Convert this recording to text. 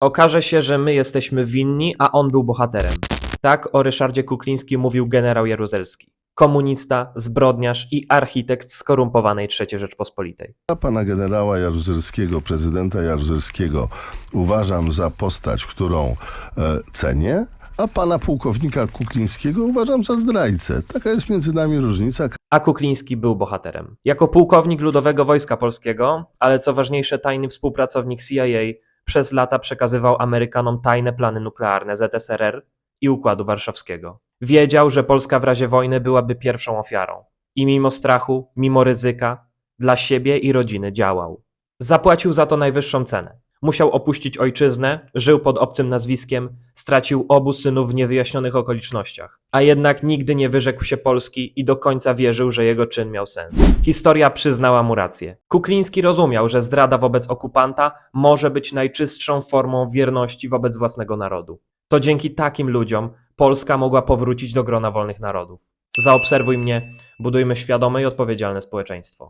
Okaże się, że my jesteśmy winni, a on był bohaterem. Tak o Ryszardzie Kuklińskim mówił generał Jaruzelski. Komunista, zbrodniarz i architekt skorumpowanej III Rzeczpospolitej. Ja pana generała Jaruzelskiego, prezydenta Jaruzelskiego uważam za postać, którą e, cenię, a pana pułkownika Kuklińskiego uważam za zdrajcę. Taka jest między nami różnica. A Kukliński był bohaterem. Jako pułkownik Ludowego Wojska Polskiego, ale co ważniejsze tajny współpracownik CIA, przez lata przekazywał Amerykanom tajne plany nuklearne ZSRR i Układu Warszawskiego. Wiedział, że Polska w razie wojny byłaby pierwszą ofiarą. I mimo strachu, mimo ryzyka, dla siebie i rodziny działał. Zapłacił za to najwyższą cenę. Musiał opuścić ojczyznę, żył pod obcym nazwiskiem, stracił obu synów w niewyjaśnionych okolicznościach. A jednak nigdy nie wyrzekł się Polski i do końca wierzył, że jego czyn miał sens. Historia przyznała mu rację. Kukliński rozumiał, że zdrada wobec okupanta może być najczystszą formą wierności wobec własnego narodu. To dzięki takim ludziom Polska mogła powrócić do grona wolnych narodów. Zaobserwuj mnie, budujmy świadome i odpowiedzialne społeczeństwo.